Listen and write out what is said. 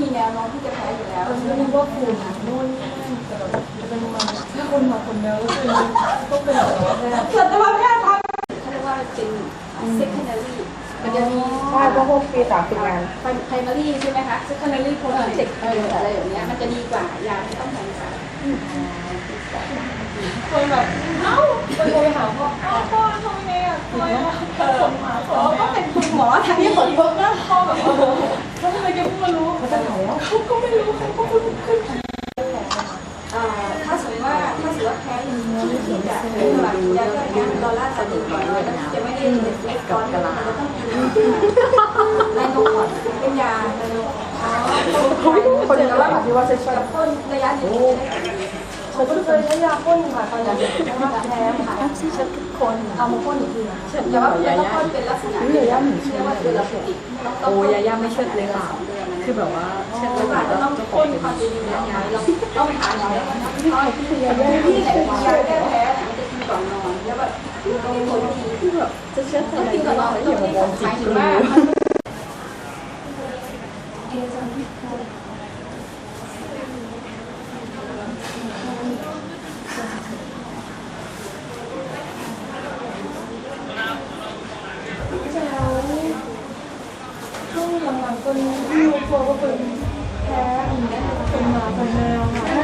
ว่าฝุ่นนู่นนี่นั่นแต่แบบจะเป็นมาถ้าคนมาคนเดียวก็คือต้องเป็นแบบว่าแพทย์สัตวแพทย์ทำเขาเรียกว่าเป็น secondary มันจะมีใช่เพราะพวกปีสามปีงาน primary ใช่ไหมคะ secondary project เอออะไรแบบเนี้ยมันจะดีกว่ายาไม่ต้องแพงค่ะคนแบบเอ้าคนโทรไปหาพ่อเอ้าพ่อทำไงอะทำไมอะคนมาอ๋อก็เป็นคุณหมอทางนี้ผลพบนะพ่อแบบ ถ้าสมมติว่าแพ้อย่างนี้ที่จะเป็นแบบยาแก้แพ้ดอลลาร์ต่อหนึ่งก่อนเราจะไม่ได้เด็ดเล็กก่อนเราต้องกินไลโนก่อนเป็นยาไลโนอ๋อคนเดียวแล้วที่ว่าเซ็ชันกับพ่นระยะหนึ่งผมก็เคยใช้ยาพ่นค่ะตอนนั้นเพราะว่าแพ้ค่ะที่ฉันทุกคนเอามาพ่นอีกทีแต่ว่าเราต้องพ่นเป็นลักษณะที่เรียว่าเดือนละติต้องต้องโอ้ยาย่าไม่เชื่อเลยค่ะคือแบบว่าเชื่อแล้วแล้วก็เราต้องจะขอพ่นเป็นความดีๆแล้วเราต้องหา หมอแล้วนะที่ไหนยาแก้แพ้เนี่ยมันจะกินก่อนนอนแล้วแบบต้องพ่นทีคือแบบจะเชื่อะไรกินก่อนนอนไม่ไม่อต้ย่าองมาที่มองสำจิคัตญรู้ว่าแล้วช่วงหลังๆจนรู้ตัวว่าเป็นแพ้อันนี้เป็นมาเป็นแล้